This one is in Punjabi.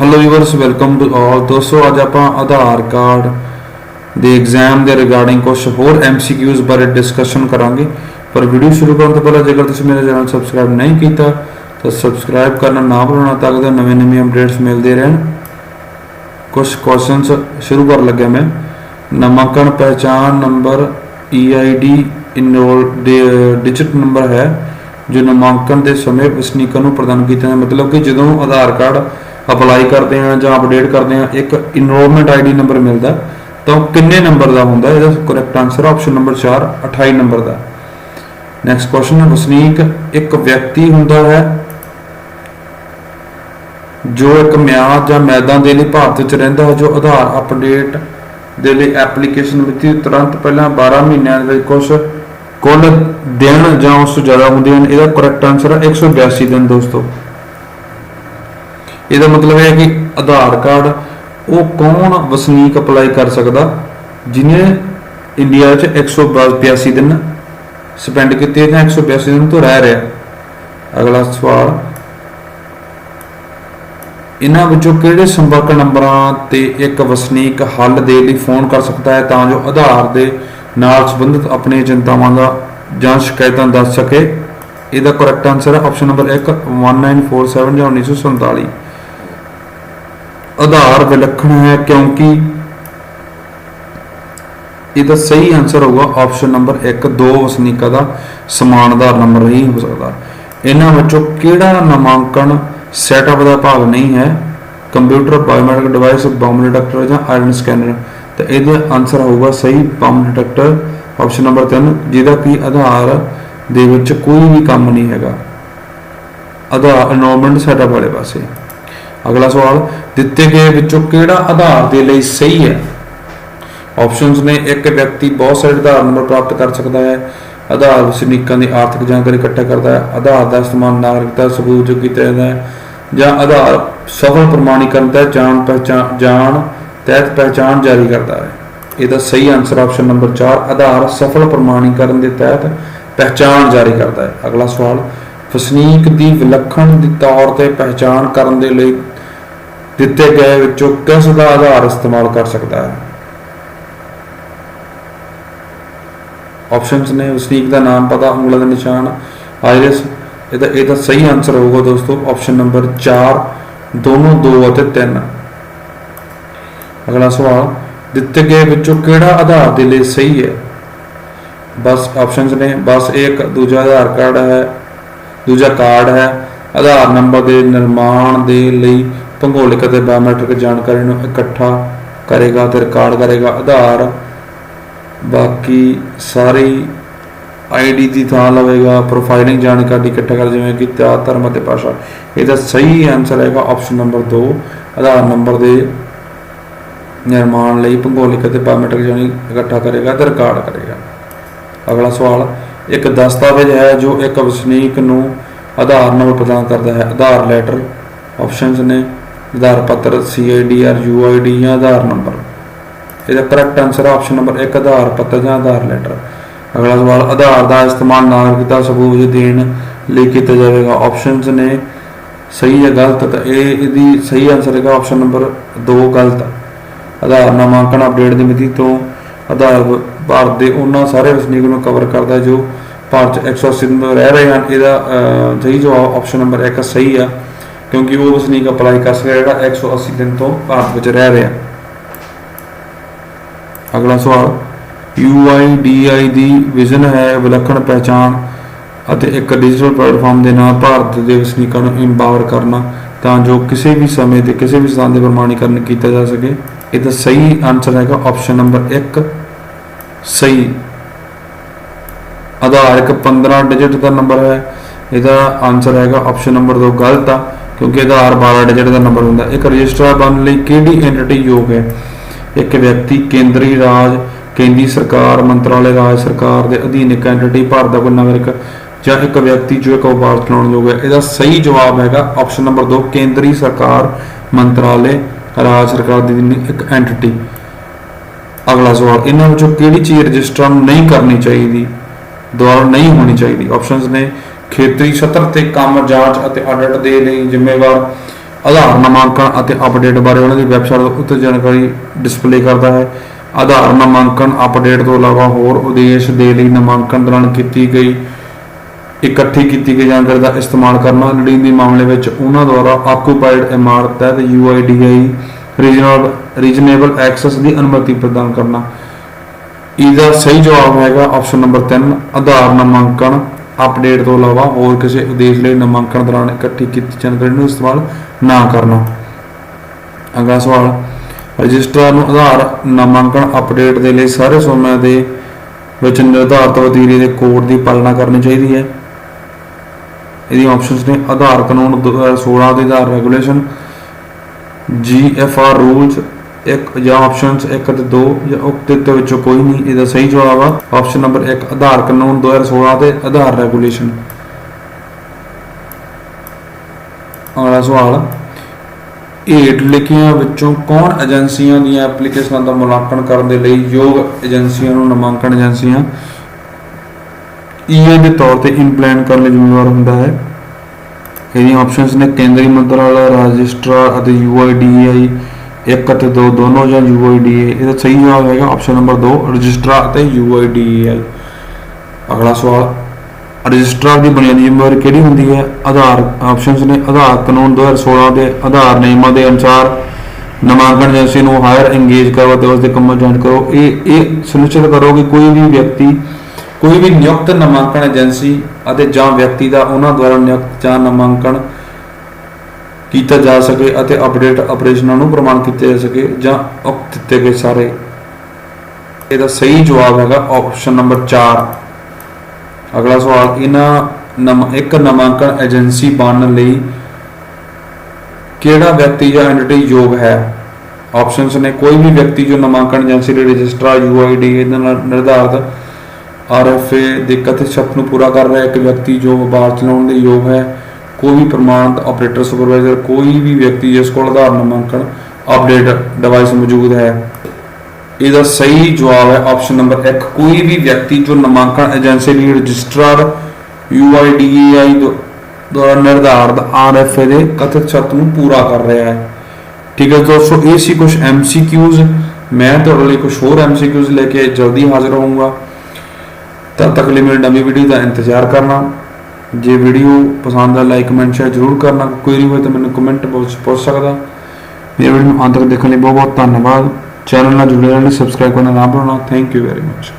Hello viewers welcome to all ਦੋਸਤੋ, ਅੱਜ ਆਪਾਂ ਆਧਾਰ ਕਾਰਡ ਦੇ ਐਗਜ਼ਾਮ ਦੇ ਰਿਗਾਰਡਿੰਗ ਕੁਝ ਹੋਰ ਐਮਸੀਕਿਊਜ਼ ਬਾਰੇ ਡਿਸਕਸ਼ਨ ਕਰਾਂਗੇ। ਪਰ ਵੀਡੀਓ ਸ਼ੁਰੂ ਕਰਨ ਤੋਂ ਪਹਿਲਾਂ, ਜੇਕਰ ਤੁਸੀਂ ਮੇਰਾ ਚੈਨਲ ਸਬਸਕ੍ਰਾਈਬ ਨਹੀਂ ਕੀਤਾ, ਤਾਂ ਸਬਸਕ੍ਰਾਈਬ ਕਰਨਾ ਨਾ ਭੁੱਲਣਾ, ਤਾਂ ਕਿ ਨਵੇਂ-ਨਵੇਂ ਅਪਡੇਟਸ ਮਿਲਦੇ ਰਹਿਣ। ਕੁਝ ਕੁਐਸਚਨਸ ਸ਼ੁਰੂ ਕਰਨ ਲੱਗਿਆ ਮੈਂ। ਨਾਮਾਂਕਨ ਪਹਿਚਾਨ number EID enrol digit number ਹੈ, ਜੋ ਨਾਮਾਂਕਨ ਦੇ ਸਮੇਂ ਵਸਨੀਕਾਂ ਨੂੰ ਪ੍ਰਦਾਨ ਕੀਤਾ ਜਾਂਦਾ। ਮਤਲਬ ਕਿ ਜਦੋਂ ਆਧਾਰ ਕਾਰਡ ਅਪਲਾਈ ਕਰਦੇ ਆ ਜਾਂ ਅਪਡੇਟ ਕਰਦੇ ਆ ਇੱਕ ਇਨਰੋਲਮੈਂਟ ਆਈਡੀ ਨੰਬਰ ਮਿਲਦਾ ਤਾਂ ਕਿੰਨੇ ਨੰਬਰ ਦਾ ਹੁੰਦਾ ਇਹਦਾ correct answer option number 4 28 number ਦਾ। ਨੈਕਸਟ ਕੁਐਸਚਨ ਹੈ, ਵਸਨੀਕ ਇੱਕ ਵਿਅਕਤੀ ਹੁੰਦਾ ਹੈ ਜੋ ਇੱਕ ਮਿਆਦ ਜਾਂ ਮੈਦਾਨ ਦੇ ਲਈ ਭਾਰਤ ਵਿੱਚ ਰਹਿੰਦਾ ਹੈ, ਜੋ ਆਧਾਰ ਅਪਡੇਟ ਦੇ ਲਈ ਐਪਲੀਕੇਸ਼ਨ ਮਿਤੀ ਤੁਰੰਤ ਪਹਿਲਾਂ 12 ਮਹੀਨਿਆਂ ਦੇ ਵਿੱਚ ਕੁਝ ਕੁੱਲ ਦਿਨ ਜਾਂ ਉਸ ਤੋਂ ਜ਼ਿਆਦਾ ਹੁੰਦੇ ਹਨ। ਇਹਦਾ ਕਰੈਕਟ ਆਨਸਰ ਹੈ 182 ਦਿਨ ਦੋਸਤੋ। ਇਹਦਾ ਮਤਲਬ ਇਹ ਹੈ ਕਿ ਆਧਾਰ ਕਾਰਡ, ਉਹ ਕੌਣ ਵਸਨੀਕ ਅਪਲਾਈ ਕਰ ਸਕਦਾ ਜਿਨੇ ਇੰਡੀਆ 'ਚ 182 ਦਿਨ ਸਪੈਂਡ ਕੀਤੇ ਜਾਂ 182 ਦਿਨ ਤੋਂ ਰਹਿ ਰਿਹਾ। ਅਗਲਾ ਸਵਾਲ, ਇਹਨਾਂ ਵਿੱਚੋਂ ਕਿਹੜੇ ਸੰਪਰਕ ਨੰਬਰਾਂ ਤੇ ਇੱਕ ਵਸਨੀਕ ਹੱਲ ਦੇ ਲਈ ਫੋਨ ਕਰ ਸਕਦਾ ਹੈ ਤਾਂ ਜੋ ਆਧਾਰ ਦੇ ਨਾਲ ਸੰਬੰਧਿਤ ਆਪਣੀਆਂ ਚਿੰਤਾਵਾਂ ਦਾ ਜਾਂ ਸ਼ਿਕਾਇਤਾਂ ਦੱਸ ਸਕੇ? ਇਹਦਾ ਕਰੈਕਟ ਆਨਸਰ ਹੈ ਆਪਸ਼ਨ ਨੰਬਰ 1 1947 ਜਾਂ 1947 ਆਧਾਰ ਵਿਲੱਖਣ ਹੈ, ਕਿਉਂਕਿ ਇਹਦਾ ਸਹੀ ਆਨਸਰ ਹੋਊਗਾ ਆਪਸ਼ਨ ਨੰਬਰ 1 ਦੋ ਵਸਨੀਕਾਂ ਦਾ ਸਮਾਨ ਆਧਾਰ ਨੰਬਰ ਨਹੀਂ ਹੋ ਸਕਦਾ। ਇਹਨਾਂ ਵਿੱਚੋਂ ਕਿਹੜਾ ਨਾਮਾਂਕਨ ਸੈਟਅਪ ਦਾ ਭਾਗ ਨਹੀਂ ਹੈ? Computer biometric device bomb detector ਜਾਂ ਆਇਰਨ ਸਕੈਨਰ ਤੇ ਇਹਦਾ ਆਨਸਰ ਹੋਊਗਾ ਸਹੀ ਬੰਬ ਡਿਟੈਕਟਰ ਆਪਸ਼ਨ ਨੰਬਰ 3 ਜਿਹਦਾ ਕਿ ਆਧਾਰ ਦੇ ਵਿੱਚ ਕੋਈ ਵੀ ਕੰਮ ਨਹੀਂ ਹੈਗਾ। ਆਧਾਰ ਐਨਵਾਇਰਨਮੈਂਟ ਸੈਟਅਪ ਵਾਲੇ ਪਾਸੇ। ਅਗਲਾ ਸਵਾਲ, ਦਿੱਤੇ ਗਏ ਵਿੱਚੋਂ ਕਿਹੜਾ ਆਧਾਰ ਦੇ ਲਈ ਸਹੀ ਹੈ? ਆਪਸ਼ਨਸ ਨੇ ਇੱਕ ਵਿਅਕਤੀ ਬਹੁਤ ਸਾਰੇ ਆਧਾਰ ਨੰਬਰ ਪ੍ਰਾਪਤ ਕਰ ਸਕਦਾ ਹੈ। ਆਧਾਰ ਵਸਨੀਕਾਂ ਦੀ ਆਰਥਿਕ ਜਾਣਕਾਰੀ ਇਕੱਠਾ ਕਰਦਾ ਹੈ। ਆਧਾਰ ਦਾ ਇਸਤੇਮਾਲ ਨਾਗਰਿਕਤਾ, ਸਬੂਤ ਜੋ ਕੀਤਾ ਜਾਂਦਾ ਹੈ ਜਾਂ ਆਧਾਰ ਸਫਲ ਪ੍ਰਮਾਣੀਕਰਨ ਤਹਿਤ ਜਾਣ ਪਹਿਚਾਣ, ਜਾਣ ਤਹਿਤ ਪਹਿਚਾਣ ਜਾਰੀ ਕਰਦਾ ਹੈ। ਇਹਦਾ ਸਹੀ ਆਨਸਰ ਆਪਸ਼ਨ ਨੰਬਰ 4 ਆਧਾਰ ਸਫਲ ਪ੍ਰਮਾਣੀਕਰਨ ਦੇ ਤਹਿਤ ਪਹਿਚਾਣ ਜਾਰੀ ਕਰਦਾ ਹੈ। ਅਗਲਾ ਸਵਾਲ, ਵਸਨੀਕ ਦੀ ਵਿਲੱਖਣ ਦੇ ਤੌਰ ਤੇ ਪਹਿਚਾਣ ਕਰਨ ਦੇ ਲਈ ਦਿੱਤੇ ਗਏ ਵਿੱਚੋਂ ਕਿਸ ਦਾ ਆਧਾਰ ਇਸਤੇਮਾਲ ਕਰ ਸਕਦਾ ਹੈ? ਆਪਸ਼ਨਸ ਨੇ ਵਸਨੀਕ ਦਾ ਨਾਮ ਪਤਾ, ਉਂਗਲਾਂ ਦਾ ਨਿਸ਼ਾਨ ਆਇਰਿਸ ਇਹਦਾ ਇਹਦਾ ਸਹੀ ਆਨਸਰ ਹੋਊਗਾ ਦੋਸਤੋ ਆਪਸ਼ਨ ਨੰਬਰ 4 ਦੋਨੋਂ 2 ਅਤੇ 3 ਅਗਲਾ ਸਵਾਲ, ਦਿੱਤੇ ਗਏ ਵਿੱਚੋਂ ਕਿਹੜਾ ਆਧਾਰ ਦੇ ਲਈ ਸਹੀ ਹੈ? ਬਸ ਆਪਸ਼ਨਸ ਨੇ, ਬਸ ਇੱਕ, ਦੂਜਾ ਆਧਾਰ ਕਾਰਡ ਹੈ, ਦੂਜਾ ਕਾਰਡ ਹੈ, ਆਧਾਰ ਨੰਬਰ ਦੇ ਨਿਰਮਾਣ ਦੇ ਲਈ ਭੂਗੋਲਿਕ ਅਤੇ ਬਾਇਓਮੈਟ੍ਰਿਕ ਜਾਣਕਾਰੀ ਨੂੰ ਇਕੱਠਾ ਕਰੇਗਾ ਤੇ ਰਿਕਾਰਡ ਕਰੇਗਾ। ਆਧਾਰ ਬਾਕੀ ਸਾਰੀ ਆਈਡੀ ਦੀ ਥਾਂ ਲਵੇਗਾ ਪ੍ਰੋਫਾਈਲਿੰਗ ਜਾਣਕਾਰੀ ਇਕੱਠਾ ਕਰ, ਜਿਵੇਂ ਕਿ ਤਿਆਰ ਧਰਮ ਅਤੇ ਭਾਸ਼ਾ। ਇਹਦਾ ਸਹੀ ਆਨਸਰ ਹੈਗਾ ਆਪਸ਼ਨ ਨੰਬਰ 2 ਆਧਾਰ ਨੰਬਰ ਦੇ ਨਿਰਮਾਣ ਲਈ ਭੂਗੋਲਿਕ ਅਤੇ ਬਾਇਓਮੈਟ੍ਰਿਕ ਜਾਣੀ ਇਕੱਠਾ ਕਰੇਗਾ ਤੇ ਰਿਕਾਰਡ ਕਰੇਗਾ। ਅਗਲਾ ਸਵਾਲ, ਇੱਕ ਦਸਤਾਵੇਜ਼ ਹੈ ਜੋ ਇੱਕ ਵਸਨੀਕ ਨੂੰ ਆਧਾਰ ਨੰਬਰ ਪ੍ਰਦਾਨ ਕਰਦਾ ਹੈ। ਆਧਾਰ ਲੈਟਰ ਆਪਸ਼ਨਸ ਨੇ। ਆਧਾਰ ਪੱਤਰ ਸੀਆਈਡੀਆਰ ਯੂਆਈਡੀ ਜਾਂ ਆਧਾਰ ਨੰਬਰ। ਇਹਦਾ correct answer option number 1 Aadhaar ਪੱਤਰ ਜਾਂ ਆਧਾਰ ਲੈਟਰ ਅਗਲਾ ਸਵਾਲ, ਆਧਾਰ ਦਾ ਇਸਤੇਮਾਲ ਨਾਗਰਿਕਤਾ ਸਬੂਤ ਦੇਣ ਲਈ ਕੀਤਾ ਜਾਵੇਗਾ। ਆਪਸ਼ਨਸ ਨੇ ਸਹੀ ਜਾਂ ਗਲਤ, ਤਾਂ ਇਹ ਇਹਦੀ ਸਹੀ ਆਨਸਰ ਹੈਗਾ ਆਪਸ਼ਨ ਨੰਬਰ 2 ਗਲਤ। ਆਧਾਰ ਨਾਮਾਂਕਨ ਅਪਡੇਟ ਦੀ ਮਿਤੀ ਤੋਂ ਆਧਾਰ ਭਾਰਤ ਦੇ ਉਹਨਾਂ ਸਾਰੇ ਵਸਨੀਕ ਨੂੰ ਕਵਰ ਕਰਦਾ ਜੋ ਭਾਰਤ 'ਚ 180 ਦਿਨ ਤੋਂ ਰਹਿ ਰਹੇ ਹਨ। ਇਹਦਾ ਸਹੀ ਜਵਾਬ ਆਪਸ਼ਨ ਨੰਬਰ 1 ਸਹੀ ਆ। ਕਿਉਂਕਿ ਉਹ ਵਸਨੀਕ ਅਪਲਾਈ ਕਰ ਸਕਦਾ ਜਿਹੜਾ 180 ਦਿਨ ਤੋਂ ਭਾਰਤ ਵਿੱਚ ਰਹਿ ਰਿਹਾ। ਅਗਲਾ ਸਵਾਲ UIDI ਦੀ ਵਿਜ਼ਨ ਹੈ ਵਿਲੱਖਣ ਪਹਿਚਾਣ ਅਤੇ ਇੱਕ ਡਿਜੀਟਲ ਪਲੇਟਫਾਰਮ ਦੇ ਨਾਲ ਭਾਰਤ ਦੇ ਵਸਨੀਕਾਂ ਨੂੰ ਇੰਪਾਵਰ ਕਰਨਾ ਤਾਂ ਜੋ ਕਿਸੇ ਵੀ ਸਮੇਂ ਤੇ ਕਿਸੇ ਵੀ ਸਥਾਨ ਦੇ ਪ੍ਰਮਾਣੀਕਰਨ ਕੀਤਾ ਜਾ ਸਕੇ। ਇਹਦਾ ਸਹੀ ਆਨਸਰ ਹੈਗਾ ਆਪਸ਼ਨ ਨੰਬਰ 1 ਸਹੀ। ਆਧਾਰ ਇੱਕ 15 ਡਿਜਿਟ ਦਾ ਨੰਬਰ ਹੈ। ਇਹਦਾ ਆਨਸਰ ਹੈਗਾ ਆਪਸ਼ਨ ਨੰਬਰ 2 ਗਲਤ ਆ। ਕਿਉਂਕਿ ਆਧਾਰ 12 ਡਿਜਿਟ ਦਾ ਨੰਬਰ ਹੁੰਦਾ, ਇੱਕ ਰਜਿਸਟਰ ਬਣਨ ਲਈ ਕਿਹੜੀ ਐਂਟੀਟੀ ਯੋਗ ਹੈ? ਇੱਕ ਵਿਅਕਤੀ, ਕੇਂਦਰੀ ਰਾਜ, ਕੇਂਦਰੀ ਸਰਕਾਰ, ਮੰਤਰਾਲੇ, ਰਾਜ ਸਰਕਾਰ ਦੇ ਅਧੀਨ ਇੱਕ ਐਂਟੀਟੀ ਭਾਰਤ ਦਾ ਕੋਈ ਨਾਗਰਿਕ ਜਾਂ ਇੱਕ ਵਿਅਕਤੀ ਜੋ ਇੱਕ ਵਪਾਰ ਚਲਾਉਣ ਯੋਗ ਹੈ। ਇਹਦਾ ਸਹੀ ਜਵਾਬ ਹੈਗਾ ਆਪਸ਼ਨ ਨੰਬਰ 2 ਕੇਂਦਰੀ ਸਰਕਾਰ, ਮੰਤਰਾਲੇ, ਰਾਜ ਸਰਕਾਰ ਦੀ ਇੱਕ ਐਂਟੀਟੀ ਅਗਲਾ ਸਵਾਲ, ਇਹਨਾਂ ਵਿੱਚੋਂ ਕਿਹੜੀ ਚੀਜ਼ ਰਜਿਸਟਰ ਨਹੀਂ ਕਰਨੀ ਚਾਹੀਦੀ? ਦੁਆਰਾ ਨਹੀਂ ਹੋਣੀ ਚਾਹੀਦੀ। ਆਪਸ਼ਨਸ ਨੇ ਖੇਤਰੀ ਸਤਰ ਤੇ ਕੰਮ ਜਾਂਚ ਅਤੇ ਆਡਿਟ ਦੇ ਲਈ ਜ਼ਿੰਮੇਵਾਰ ਆਧਾਰ ਨਾਮਾਂਕਣ ਅਤੇ ਅਪਡੇਟ ਬਾਰੇ ਉਹਨਾਂ ਦੀ ਵੈਬਸਾਈਟ ਉੱਤੇ ਜਾਣਕਾਰੀ ਡਿਸਪਲੇ ਕਰਦਾ ਹੈ। ਆਧਾਰ ਨਾਮਾਂਕਨ ਅਪਡੇਟ ਤੋਂ ਇਲਾਵਾ ਹੋਰ ਉਦੇਸ਼ ਦੇ ਲਈ ਨਾਮਾਂਕਨ ਦੌਰਾਨ ਕੀਤੀ ਗਈ, ਇਕੱਠੀ ਕੀਤੀ ਗਈ ਜਾਣਕਾਰੀ ਦਾ ਇਸਤੇਮਾਲ ਕਰਨਾ, ਲੋੜੀਂਦੇ ਮਾਮਲੇ ਵਿੱਚ ਉਹਨਾਂ ਦੁਆਰਾ ਆਕੂਪਾਈਡ ਇਮਾਰਤ ਤਹਿਤ UIDAI ਰੀਜਨਲ ਰੀਜਨੇਬਲ ਐਕਸੈਸ ਦੀ ਅਨੁਮਤੀ ਪ੍ਰਦਾਨ ਕਰਨਾ। ਇਹਦਾ ਸਹੀ ਜਵਾਬ ਹੈਗਾ ਆਪਸ਼ਨ ਨੰਬਰ 3 ਆਧਾਰ ਨਾਮਾਂਕਣ ਅਪਡੇਟ ਤੋਂ ਇਲਾਵਾ ਹੋਰ ਕਿਸੇ ਉਦੇਸ਼ ਲਈ ਨਾਮਾਂਕਨ ਦੌਰਾਨ ਇਕੱਠੀ ਕੀਤੀ ਜਾਣਕਾਰੀ ਨੂੰ ਇਸਤੇਮਾਲ ਨਾ ਕਰਨਾ। ਅਗਲਾ ਸਵਾਲ, ਰਜਿਸਟਰਾਰ ਨੂੰ ਆਧਾਰ ਨਾਮਾਂਕਨ ਅਪਡੇਟ ਦੇ ਲਈ ਸਾਰੇ ਸਮੇਂ ਦੇ ਵਿੱਚ ਨਿਰਧਾਰਤ ਵਤੀਰੇ ਦੇ ਕੋਡ ਦੀ ਪਾਲਣਾ ਕਰਨੀ ਚਾਹੀਦੀ ਹੈ। ਇਹਦੀ ਆਪਸ਼ਨਸ ਨੇ ਆਧਾਰ ਕਾਨੂੰਨ 2016 ਦੇ ਆਧਾਰ ਰੈਗੂਲੇਸ਼ਨ GFR ਰੂਲਸ ਇੱਕ ਜਾਂ ਆਪਸ਼ਨਸ 1 ਅਤੇ 2 ਜਾਂ ਉਕਤ ਦੇ ਵਿੱਚੋਂ ਕੋਈ ਨਹੀਂ, ਇਹਦਾ ਸਹੀ ਜਵਾਬ ਆ। ਆਪਸ਼ਨ ਨੰਬਰ 1 ਆਧਾਰ ਕਾਨੂੰਨ 2016 ਦੇ ਆਧਾਰ ਰੈਗੂਲੇਸ਼ਨ ਅਗਲਾ ਸਵਾਲ, ਹੇਠ ਲਿਖੀਆਂ ਵਿੱਚੋਂ ਕੌਣ ਏਜੰਸੀਆਂ ਦੀਆਂ ਐਪਲੀਕੇਸ਼ਨਾਂ ਦਾ ਮੁਲਾਂਕਣ ਕਰਨ ਦੇ ਲਈ ਯੋਗ ਏਜੰਸੀਆਂ ਨੂੰ ਨਾਮਾਂਕਨ ਏਜੰਸੀਆਂ? ਈਏ ਦੇ ਤੌਰ ਤੇ ਇੰਪਲੀਮੈਂਟ ਕਰਨ ਲਈ ਜ਼ਿੰਮੇਵਾਰ ਹੁੰਦਾ ਹੈ। ਇਹਦੀਆਂ ਆਪਸ਼ਨਸ ਨੇ ਕੇਂਦਰੀ ਮੰਤਰਾਲਾ, ਰਜਿਸਟਰਾਰ ਅਤੇ UIDAI ਇੱਕ ਅਤੇ ਦੋ ਦੋਨੋਂ ਜਾਂ UIDAI ਇਹਦਾ ਸਹੀ ਜਵਾਬ ਹੈਗਾ ਆਪਸ਼ਨ ਨੰਬਰ 2 ਰਜਿਸਟਰਾਰ ਅਤੇ UIDAI ਅਗਲਾ ਸਵਾਲ ਰਜਿਸਟਰਾਰ ਦੀ ਬੁਨਿਆਦੀ ਜ਼ਿੰਮੇਵਾਰੀ ਕਿਹੜੀ ਹੁੰਦੀ ਹੈ? ਆਧਾਰ ਆਪਸ਼ਨਸ ਨੇ ਆਧਾਰ ਕਾਨੂੰਨ 2016 ਦੇ ਆਧਾਰ ਨਿਯਮਾਂ ਦੇ ਅਨੁਸਾਰ ਨਾਮਾਂਕਨ ਏਜੰਸੀ ਨੂੰ ਹਾਇਰ ਇੰਗੇਜ ਕਰੋ ਅਤੇ ਉਸ ਦੇ ਕੰਮਾਂ ਜਾਂਚ ਕਰੋ। ਇਹ ਇਹ ਸੁਨਿਸ਼ਚਿਤ ਕਰੋ ਕਿ ਕੋਈ ਵੀ ਵਿਅਕਤੀ, ਕੋਈ ਵੀ ਨਿਯੁਕਤ ਨਾਮਾਂਕਨ ਏਜੰਸੀ ਅਤੇ ਜਾਂ ਵਿਅਕਤੀ ਦਾ ਉਹਨਾਂ ਦੁਆਰਾ ਨਿਯੁਕਤ ਜਾਂ ਨਾਮਾਂਕਣ ਕੀਤਾ ਜਾ ਸਕੇ ਅਤੇ ਅਪਡੇਟ ਆਪਰੇਸ਼ਨਾਂ ਨੂੰ ਪ੍ਰਮਾਣ ਕੀਤੇ ਜਾ ਸਕੇ ਜਾਂ ਉਕਤ ਦਿੱਤੇ ਗਏ ਸਾਰੇ। ਇਹਦਾ ਸਹੀ ਜਵਾਬ ਹੈਗਾ ਆਪਸ਼ਨ ਨੰਬਰ 4 ਅਗਲਾ ਸਵਾਲ, ਇਹਨਾਂ ਨਮ, ਇੱਕ ਨਾਮਾਂਕਨ ਏਜੰਸੀ ਬਣਨ ਲਈ ਕਿਹੜਾ ਵਿਅਕਤੀ ਜਾਂ ਐਂਟੀਟੀ ਯੋਗ ਹੈ? ਆਪਸ਼ਨਸ ਨੇ ਕੋਈ ਵੀ ਵਿਅਕਤੀ ਜੋ ਨਾਮਾਂਕਨ ਏਜੰਸੀ ਦੇ ਰਜਿਸਟਰਾਰ UID ਇਹਦੇ ਨਾਲ ਨਿਰਧਾਰਤ RFA ਦੇ ਕਥਿਤ ਸ਼ਰਤ ਨੂੰ ਪੂਰਾ ਕਰ ਰਿਹਾ ਇੱਕ ਵਿਅਕਤੀ ਜੋ ਵਪਾਰ ਚਲਾਉਣ ਦੇ ਯੋਗ ਹੈ ਕੋਈ ਵੀ ਪ੍ਰਮਾਣਿਤ ਆਪਰੇਟਰ, ਸੁਪਰਵਾਈਜ਼ਰ, ਕੋਈ ਵੀ ਵਿਅਕਤੀ ਜਿਸ ਕੋਲ ਆਧਾਰ ਨਾਮਾਂਕਨ ਅਪਡੇਟ ਡਿਵਾਈਸ ਮੌਜੂਦ ਹੈ। ਇਹਦਾ ਸਹੀ ਜਵਾਬ ਹੈ ਆਪਸ਼ਨ ਨੰਬਰ 1 ਕੋਈ ਵੀ ਵਿਅਕਤੀ ਜੋ ਨਾਮਾਂਕਨ ਏਜੰਸੀ ਲਈ ਰਜਿਸਟਰਾਰ UIDAI ਦੁਆਰਾ ਨਿਰਧਾਰਿਤ RFA ਦੇ ਕਥਿਤ ਸ਼ਰਤ ਨੂੰ ਪੂਰਾ ਕਰ ਰਿਹਾ ਹੈ। ਠੀਕ ਹੈ ਦੋਸਤੋ, ਇਹ ਸੀ ਕੁਝ MCQs ਮੈਂ ਤੁਹਾਡੇ ਲਈ ਕੁਝ ਹੋਰ MCQs ਲੈ ਕੇ ਜਲਦੀ ਹਾਜ਼ਰ ਹੋਊਂਗਾ। ਤਦ ਤੱਕ ਲਈ ਮੇਰੀ ਨਵੀਂ ਵੀਡੀਓ ਦਾ ਇੰਤਜ਼ਾਰ ਕਰਨਾ। ਜੇ ਵੀਡੀਓ ਪਸੰਦ ਆ ਲਾਈਕ ਕਮੈਂਟ ਸ਼ੇਅਰ ਜ਼ਰੂਰ ਕਰਨਾ। ਕੋਈ query ਹੋਵੇ ਤਾਂ ਮੈਨੂੰ ਕਮੈਂਟ ਬਾਕਸ 'ਚ ਪੁੱਛ ਸਕਦਾ। ਮੇਰੇ ਵੀਡੀਓ ਨੂੰ ਅੰਤ ਤੱਕ ਦੇਖਣ ਲਈ ਬਹੁਤ ਬਹੁਤ ਧੰਨਵਾਦ। ਚੈਨਲ ਨਾਲ ਜੁੜੇ ਰਹਿਣ ਲਈ ਸਬਸਕ੍ਰਾਈਬ ਕਰਨਾ ਨਾ ਭੁੱਲਣਾ। Thank you very much